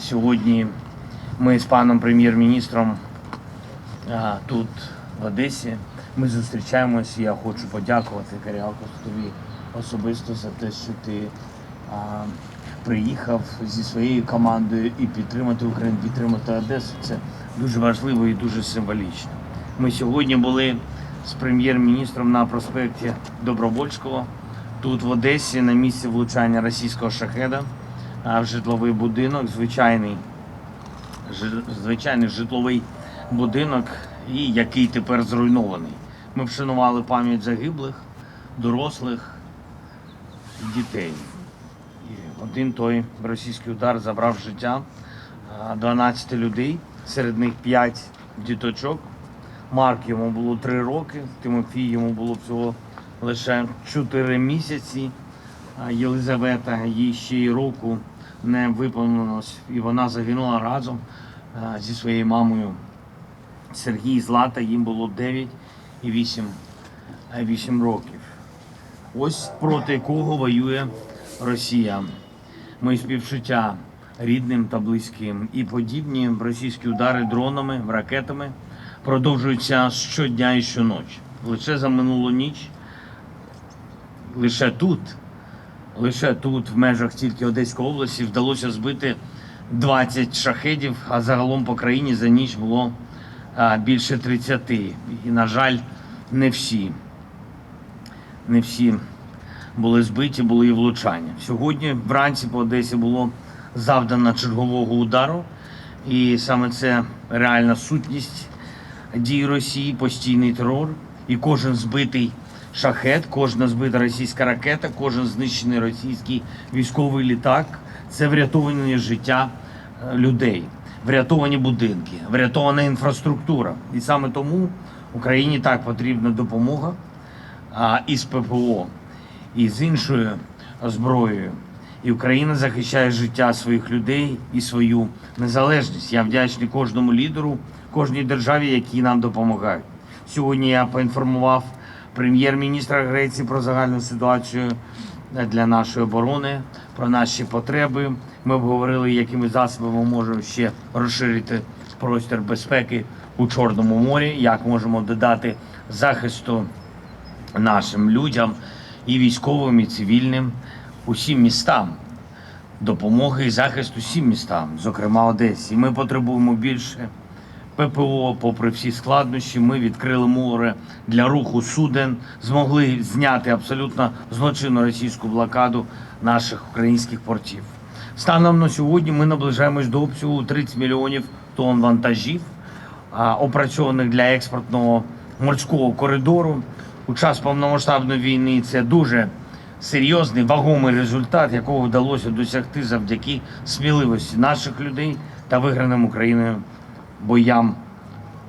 Сьогодні ми з паном прем'єр-міністром тут, в Одесі. Ми зустрічаємось. Я хочу подякувати Каріалко тобі особисто за те, що ти приїхав зі своєю командою і підтримати Україну, підтримати Одесу. Це дуже важливо і дуже символічно. Ми сьогодні були з прем'єр-міністром на проспекті Добровольського, тут в Одесі, на місці влучання російського шахеда в житловий будинок, звичайний звичайний житловий будинок, і який тепер зруйнований. Ми вшанували пам'ять загиблих, дорослих і дітей. І один той російський удар забрав життя 12 людей, серед них 5 діточок. Марк йому було 3 роки, Тимофій йому було всього лише 4 місяці. Єлизавета їй ще й року не виповнилось, і вона загинула разом зі своєю мамою. Сергій Злата їм було 9 і 8, 8 років. Ось проти кого воює Росія. Мої співчуття рідним та близьким. І подібні російські удари дронами, ракетами продовжуються щодня і щоночі. Лише за минулу ніч, лише тут, лише тут, в межах тільки Одеської області, вдалося збити 20 шахедів, а загалом по країні за ніч було більше 30. І, на жаль, не всі. Не всі були збиті, були і влучання. Сьогодні вранці по Одесі було завдано чергового удару, і саме це реальна сутність дій Росії, постійний терор. І кожен збитий шахет, кожна збита російська ракета, кожен знищений російський військовий літак це врятовані життя е, людей, врятовані будинки, врятована інфраструктура. І саме тому Україні так потрібна допомога із ППО, і з іншою зброєю. І Україна захищає життя своїх людей і свою незалежність. Я вдячний кожному лідеру, кожній державі, які нам допомагають. Сьогодні я поінформував прем'єр-міністра Греції про загальну ситуацію для нашої оборони, про наші потреби. Ми обговорили, якими засобами можемо ще розширити простір безпеки у Чорному морі, як можемо додати захисту нашим людям і військовим, і цивільним, усім містам. Допомоги і захист усім містам, зокрема Одесі. Ми потребуємо більше ППО, попри всі складнощі. Ми відкрили море для руху суден, змогли зняти абсолютно злочинну російську блокаду наших українських портів. Станом на сьогодні ми наближаємось до обсягу 30 мільйонів тонн вантажів, опрацьованих для експортного морського коридору. У час повномасштабної війни це дуже серйозний вагомий результат, якого вдалося досягти завдяки сміливості наших людей та виграним Україною боям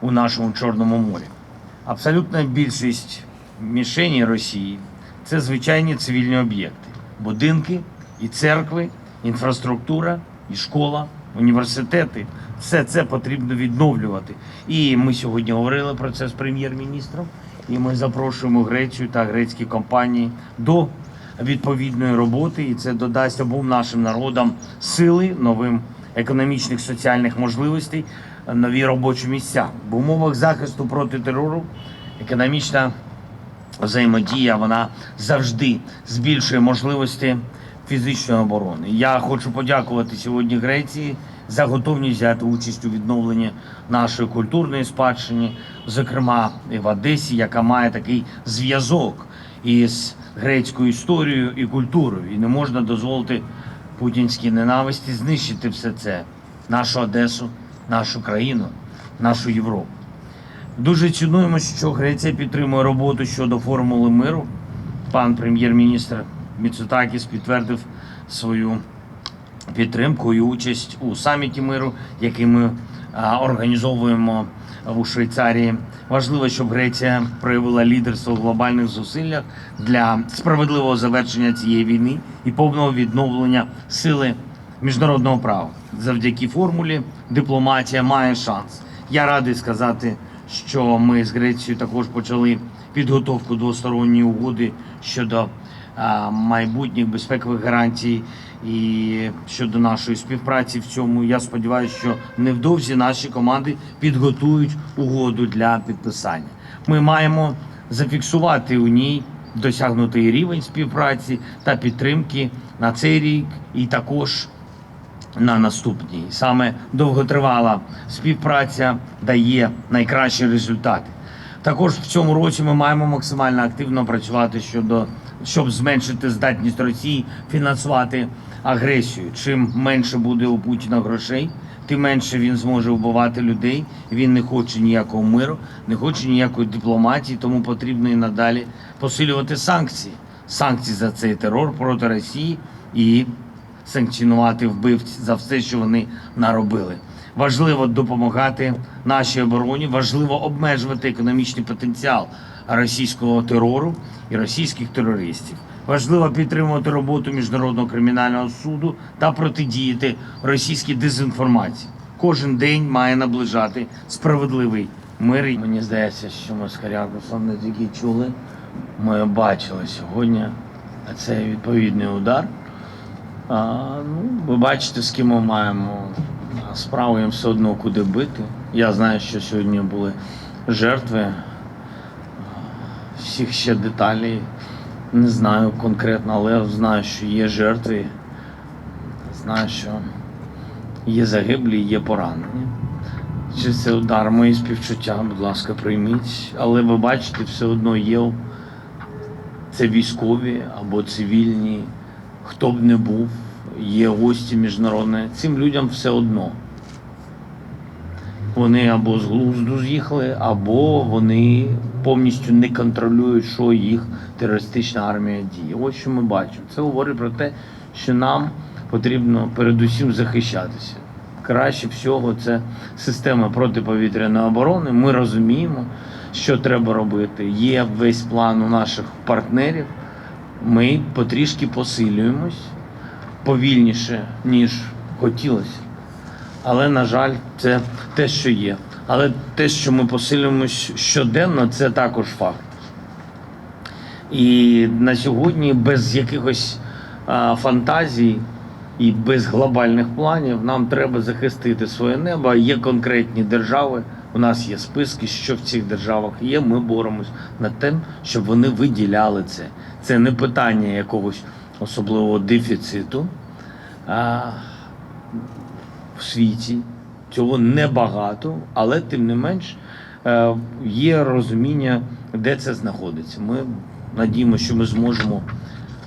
у нашому Чорному морі. Абсолютна більшість мішені Росії це звичайні цивільні об'єкти, будинки і церкви, інфраструктура і школа, університети. Все це потрібно відновлювати. І ми сьогодні говорили про це з прем'єр-міністром. І ми запрошуємо Грецію та грецькі компанії до відповідної роботи, і це додасть обом нашим народам сили, новим економічних соціальних можливостей, нові робочі місця. В умовах захисту проти терору економічна взаємодія вона завжди збільшує можливості фізичної оборони. Я хочу подякувати сьогодні Греції за готовність взяти участь у відновленні нашої культурної спадщини, зокрема і в Одесі, яка має такий зв'язок із грецькою історією і культурою. І не можна дозволити путінській ненависті знищити все це, нашу Одесу, нашу країну, нашу Європу. Дуже цінуємо, що Греція підтримує роботу щодо формули миру. Пан прем'єр-міністр Міцутакіс підтвердив свою підтримку і участь у саміті миру, який ми організовуємо у Швейцарії. Важливо, щоб Греція проявила лідерство в глобальних зусиллях для справедливого завершення цієї війни і повного відновлення сили міжнародного права. Завдяки формулі дипломатія має шанс. Я радий сказати, що ми з Грецією також почали підготовку двосторонньої угоди щодо а, майбутніх безпекових гарантій І щодо нашої співпраці в цьому, я сподіваюся, що невдовзі наші команди підготують угоду для підписання. Ми маємо зафіксувати у ній досягнутий рівень співпраці та підтримки на цей рік і також на наступній. Саме довготривала співпраця дає найкращі результати. Також в цьому році ми маємо максимально активно працювати щодо щоб зменшити здатність Росії фінансувати агресію. Чим менше буде у Путіна грошей, тим менше він зможе вбивати людей. Він не хоче ніякого миру, не хоче ніякої дипломатії, тому потрібно і надалі посилювати санкції. Санкції за цей терор проти Росії і санкціонувати вбивць за все, що вони наробили. Важливо допомагати нашій обороні, важливо обмежувати економічний потенціал російського терору і російських терористів. Важливо підтримувати роботу міжнародного кримінального суду та протидіяти російській дезінформації. Кожен день має наближати справедливий мир. Мені здається, що ми з Харякосом не тільки чули, ми бачили сьогодні цей відповідний удар. Ну, ви бачите, з ким ми маємо справу, їм все одно куди бити. Я знаю, що сьогодні були жертви. Всіх ще деталей не знаю конкретно, але знаю, що є жертви. Знаю, що є загиблі, є поранені. Чи це удар, мої співчуття, будь ласка, прийміть. Але ви бачите, все одно є це військові або цивільні, хто б не був, є гості міжнародні. Цим людям все одно. Вони або з глузду з'їхали, або вони повністю не контролюють, що їх терористична армія діє. Ось що ми бачимо. Це говорить про те, що нам потрібно передусім захищатися. Краще всього це система протиповітряної оборони. Ми розуміємо, що треба робити. Є весь план у наших партнерів. Ми потрішки посилюємось повільніше, ніж хотілося. Але, на жаль, це те, що є. Але те, що ми посилюємось щоденно, це також факт. І на сьогодні без якихось а, фантазій і без глобальних планів нам треба захистити своє небо. Є конкретні держави. У нас є списки, що в цих державах є. Ми боремось над тим, щоб вони виділяли це. Це не питання якогось особливого дефіциту. А, в світі. Цього небагато, але тим не менш е, є розуміння, де це знаходиться. Ми надіємося, що ми зможемо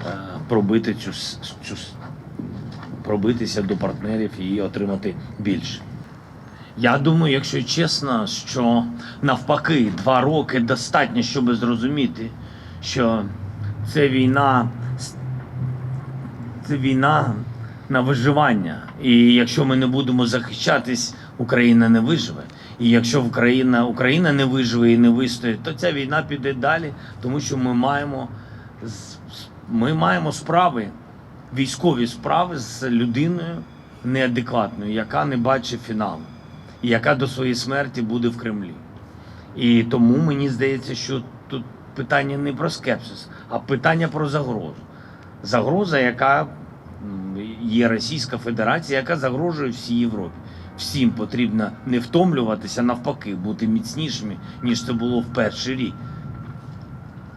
е, пробити цю, цю пробитися до партнерів і отримати більше. Я думаю, якщо чесно, що навпаки, два роки достатньо, щоб зрозуміти, що це війна це війна на виживання. І якщо ми не будемо захищатись, Україна не виживе. І якщо Україна, Україна не виживе і не вистоїть, то ця війна піде далі, тому що ми маємо, ми маємо справи, військові справи з людиною неадекватною, яка не бачить фіналу, яка до своєї смерті буде в Кремлі. І тому мені здається, що тут питання не про скепсис, а питання про загрозу. Загроза, яка є Російська Федерація, яка загрожує всій Європі. Всім потрібно не втомлюватися, навпаки, бути міцнішими, ніж це було в перший рік.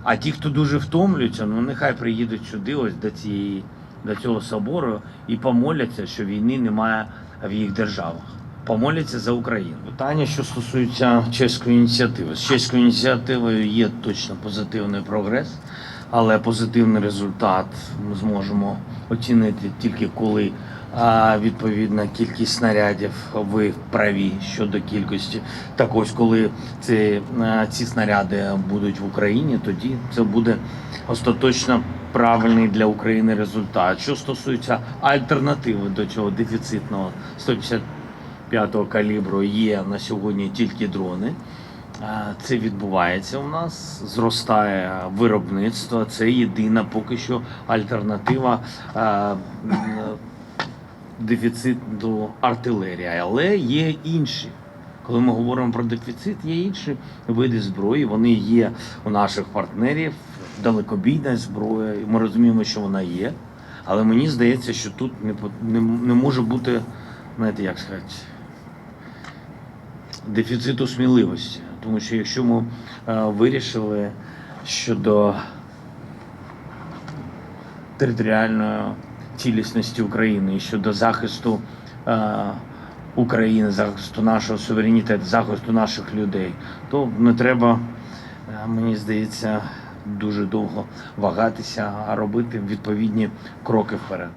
А ті, хто дуже втомлюються, ну нехай приїдуть сюди, ось до цієї до цього собору і помоляться, що війни немає в їх державах. Помоляться за Україну. Питання, що стосується чеської ініціативи. З чеською ініціативою є точно позитивний прогрес, але позитивний результат ми зможемо оцінити тільки коли відповідна кількість снарядів ви праві щодо кількості. Так ось, коли ці, ці снаряди будуть в Україні, тоді це буде остаточно правильний для України результат. Що стосується альтернативи до цього дефіцитного 155-го калібру, є на сьогодні тільки дрони. Це відбувається у нас, зростає виробництво. Це єдина поки що альтернатива дефіциту артилерії. Але є інші. Коли ми говоримо про дефіцит, є інші види зброї. Вони є у наших партнерів, далекобійна зброя. Ми розуміємо, що вона є. Але мені здається, що тут не, не, не може бути, знаєте, як сказати, дефіциту сміливості. Тому що якщо ми е, вирішили щодо територіальної цілісності України і щодо захисту е, України, захисту нашого суверенітету, захисту наших людей, то не треба, е, мені здається, дуже довго вагатися, а робити відповідні кроки вперед.